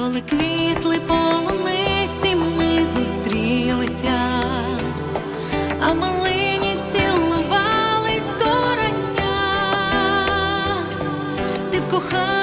коли квітли полуниці ми зустрілися, а малині цілувались до рання, ти вкохав.